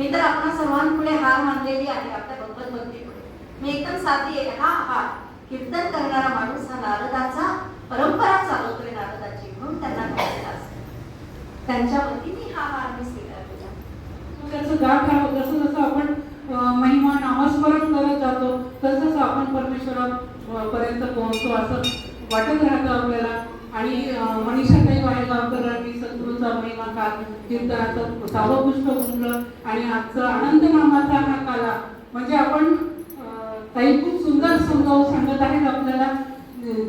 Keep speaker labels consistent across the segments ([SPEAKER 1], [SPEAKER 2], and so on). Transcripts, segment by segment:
[SPEAKER 1] मी तर आपण सर्वांपुढे हार मानलेली आहे आपल्या भगवत भक्तीपुढे मी एकदम साधी आहे. हा हा. कीर्तन करणारा माणूस हा नारदाचा परंपरा चालवतोय नारदाची म्हणून त्यांना असतो. त्यांच्या वतीने हा हार मी स्वीकार
[SPEAKER 2] त्याचं गाठ जसं जसं आपण महिमा नामस्मरण करत जातो तसं तसं आपण परमेश्वरा पर्यंत पोहोचतो असं वाटत राहतं आपल्याला. आणि अं, मनीषाताई वाहेगावकरांनी सद्गुरूचा महिमा काल कीर्तनाचं सावपुष्प गुंगलं आणि आजचं आनंद नामाचा हा काला. म्हणजे आपण ताई खूप सुंदर समजावून सांगत आहेत आपल्याला.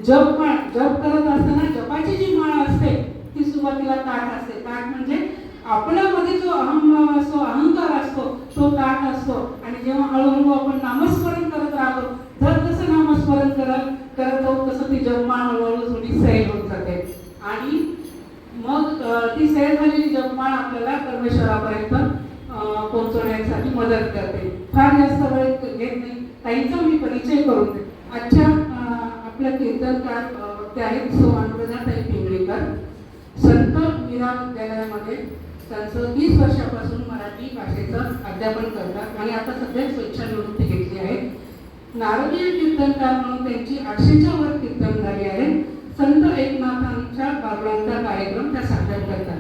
[SPEAKER 2] जप माळ जप करत असताना जपाची जी माळ असते ती सुरुवातीला ताट असते. ताट म्हणजे आपल्यामध्ये जो अहंभाव असतो अहंकार असतो तो ताट असतो. आणि जेव्हा हळूहळू आपण नामस्मरण करत राहतो जर तसं नामस्मरण करत करत जाऊ तसं ती जन्मा हळूहळू थोडी सैल होत जाते. आणि मग ती सैर झालेली जगमाळ आपल्याला परमेश्वरापर्यंत पोहोचवण्यासाठी मदत करते. फार जास्त वेळ घेत नाही. ताईंचा मी परिचय करून देते. आजच्या आपल्या कीर्तनकार ते आहेत सो अनुराधाताई पिंगळेकर. संत मीरा विद्यालयामध्ये त्यांचं वीस वर्षापासून मराठी भाषेचं अध्यापन करतात आणि आता सध्या स्वच्छानिवृत्ती घेतली आहे. नारदीय कीर्तनकार म्हणून त्यांची आठशेच्या वर कीर्तन झाली आहे. संत एकनाथांच्या बाबळांचा कार्यक्रम त्या सादर करतात.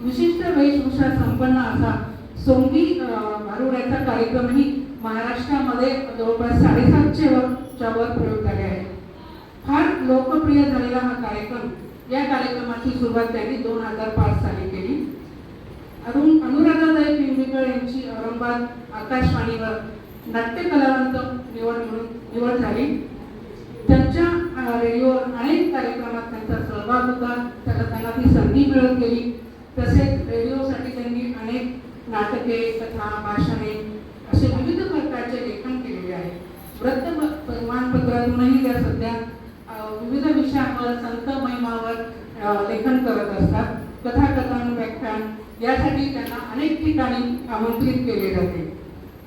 [SPEAKER 2] विशिष्ट वेशभूषा संपन्न असा सोंगी अं, कार्यक्रमही महाराष्ट्रामध्ये जवळपास साडेसातशे वरच्या वर प्रयोग झाले आहे फार लोकप्रिय झालेला हा कार्यक्रम या कार्यक्रमाची सुरुवात त्यांनी दोन हजार पाच साली केली. अरुण अनुराधाताई पिंपळकर यांची औरंगाबाद आकाशवाणीवर नाट्य कलावंत निवड म्हणून निवड झाली. त्यांच्या रेडिओवर अनेक कार्यक्रमात त्यांचा सहभाग होता. त्याला त्यांना ती संधी मिळत गेली. तसेच रेडिओसाठी त्यांनी अनेक नाटके कथा भाषणे असे विविध प्रकारचे लेखन केलेले आहे. वृत्त प्रमाणपत्रातूनही त्या सध्या विविध विषयांवर संत महिमावर लेखन करत असतात. कथाकथन व्याख्यान यासाठी त्यांना अनेक ठिकाणी आमंत्रित केले जाते.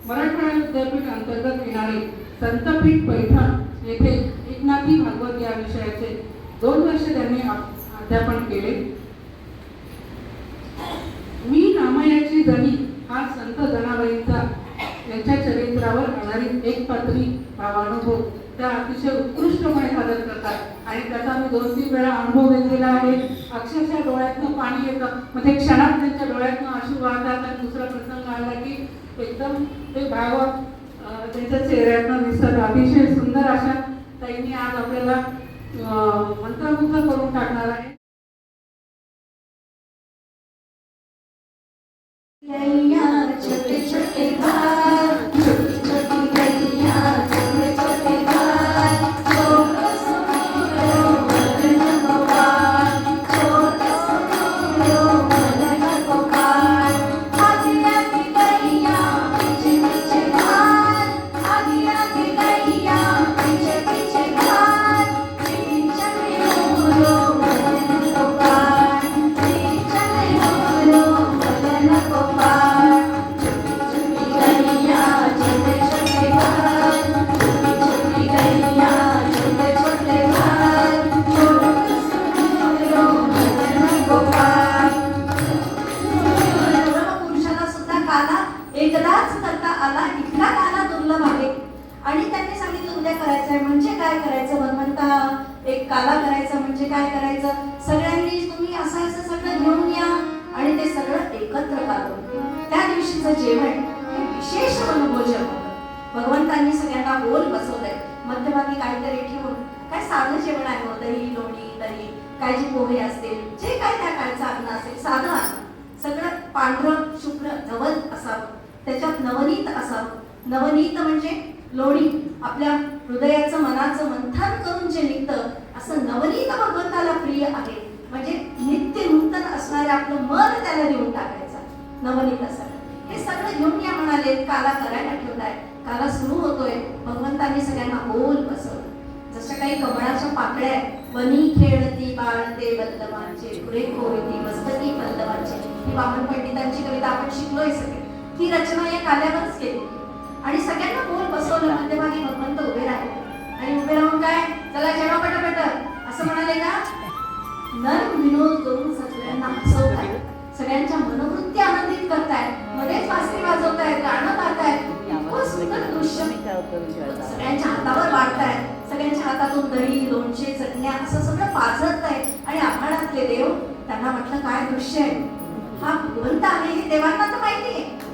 [SPEAKER 2] मराठवाडा विद्यापीठ अंतर्गत येणारे संतपीठ पैठण येथे एकनाथी भागवत या विषयाचे दोन वर्ष त्यांनी अध्यापन केले. मी नामयाची जणी हा संत जनाबाईंचा यांच्या चरित्रावर आधारित एक पात्री भावानुभव हो. त्या अतिशय उत्कृष्टपणे सादर करतात आणि त्याचा मी दोन तीन वेळा अनुभव घेतलेला आहे. अक्षरशः डोळ्यातनं पाणी येतं. म्हणजे क्षणात त्यांच्या डोळ्यातनं अश्रू वाहतात आणि दुसरा प्रसंग आला की एकदम ते भाव त्यांच्या चेहऱ्यातनं दिसतात. अतिशय सुंदर ताईंनी आज आपल्याला मंत्रमुग्ध करून टाकणार आहे.
[SPEAKER 1] एकदाच करता आला इतका काला दुर्लभ आहे आणि त्यांनी सांगितलं उद्या करायचंय म्हणजे काय करायचं? भगवंता एक काला करायचा म्हणजे काय करायचं? सगळ्यांनी तुम्ही असं असं सगळं घेऊन या. आणि ते सगळं एकत्र काढून त्या दिवशीचं जेवण हे विशेष वनभोजन होतं. भगवंतांनी सगळ्यांना गोल बसवलंय. मध्यभागी काहीतरी ठेवून काय साधं जेवण आहे हो? दही लोणी दही. काय जी पोहे असतील. जे काय त्या काळचं अन्न असेल साधं असं सगळं पांढरं शुभ्र धवल असावं. त्याच्यात नवनीत असावं नवनीत म्हणजे लोणी. आपल्या हृदयाचं मनाचं मंथन करून जे निघतं असं नवनीत भगवंताला प्रिय आहे. म्हणजे नित्य नूतन असणारे आपलं मन त्याला देऊन टाकायचं. नवनीत असं. हे सगळं घेऊन या म्हणाले. काला करायला ठेवलाय काला सुरू होतोय. भगवंतांनी सगळ्यांना बोल बसवलं. जशा काही कमळाच्या पाकळ्या आहेत. वनी खेळती बाळते बल्लवांचे पुरे कोयती मस्तकी बल्लवांचे ही वामन पंडितांची कविता आपण शिकलोय सगळे. ही रचना या काल्यावरच केली. आणि सगळ्यांना बोल बसवलं मध्यभागी भगवंत उभे राहिले. आणि उभे राहून काय? चला जेव्हा पटापट. असं म्हणाले का? नर विनोद करून सगळ्यांना हसवताय सगळ्यांच्या मनोवृत्ती आनंदित करताय मध्येच वाजते वाजवतायत गाणं गातायत इतकं सुंदर दृश्य. सगळ्यांच्या हातावर वाढतायत. सगळ्यांच्या हातातून दही लोणचे चटण्या असं सगळं पाझरत आहे आणि आभाळातले देव त्यांना म्हटलं काय दृश्य आहे? हा भगवंत आहे हे देवांना तर माहिती आहे.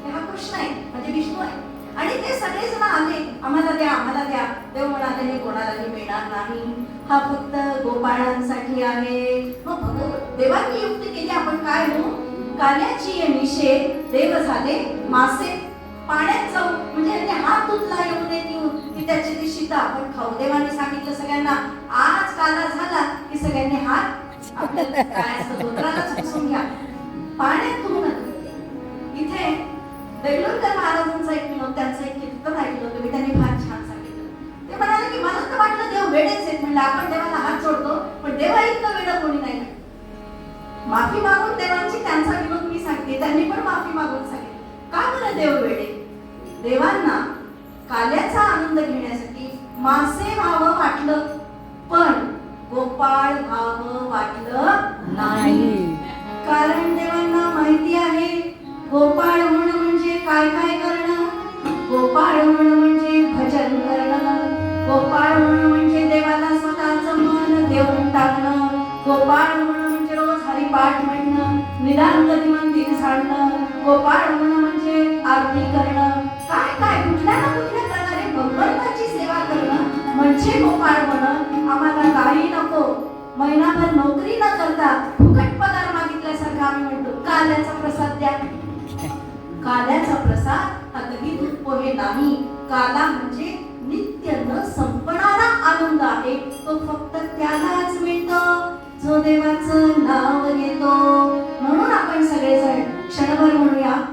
[SPEAKER 1] कृष्ण आहे म्हणजे विष्णू आहे. आणि ते सगळेजण आले आम्हाला द्या आम्हाला द्या. देव म्हणाले हे कोणालाही मिळणार नाही. हा फक्त गोपाळांसाठी आहे. मग देवांनी युक्ती केली आपण काय होऊ? काल्याची निशे देव झाले मासे पाण्यात जाऊ म्हणजे ते हात धुतला येऊ नये ती की त्याची ती शिता आपण खाऊ देवाने सांगितलं सगळ्यांना. आज काला झाला की सगळ्यांनी हात आपल्या काय असतं घ्या. पाण्यात धुवू इथे देगलूरकर महाराजांचं एक विनोद त्यांचं एक कीर्तन ऐकलं मी त्यांनी फार छान सांगितलं. ते म्हणाले की मला तर वाटलं देव वेडेच आहेत. म्हणलं आपण देवाला हात जोडतो पण देवा इतकं वेडं कोणी नाही. माफी मागून देवांची त्यांचा विनोद मी सांगते त्यांनी पण माफी मागून सांगितलं. का बरं देव वेडे? देवांना काल्याचा आनंद घेण्यासाठी मासे व्हावं वाटलं पण गोपाळ व्हावं वाटलं नाही. कारण देवांना माहिती आहे गोपाळ म्हणजे काय काय करणं? गोपाळ होणं म्हणजे भजन करणं. गोपाळ होणं म्हणजे देवाला स्वतःच मन देऊन टाकणं. गोपाळ होणं म्हणजे रोज हरिपाठ म्हणणं. निदान कधी मंदिर झाडणं. गोपाळ होणं म्हणजे आरती करणं. काय काय कुठल्या ना कुठल्या प्रकारे भगवंताची सेवा करणं. म्हणजे गोपाळ होणं आम्हाला काही नको. महिनाभर नोकरी न करता फुकट पगार मागितल्यासारखं आम्ही म्हणतो. काल्याचा प्रसाद द्या. काल्याचा दही नाही. काला म्हणजे नित्य न संपणारा आनंद आहे. तो फक्त त्यालाच मिळतो. जो देवाचं नाव घेतो. म्हणून आपण सगळेजण क्षणभर म्हणूया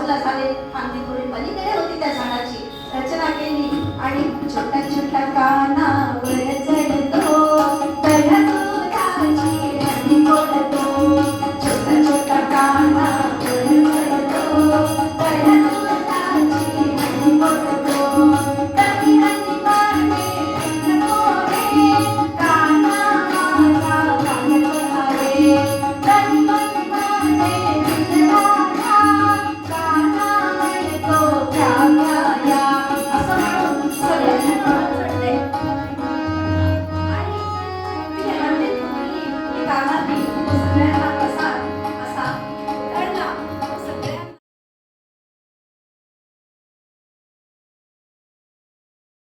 [SPEAKER 1] Sudah.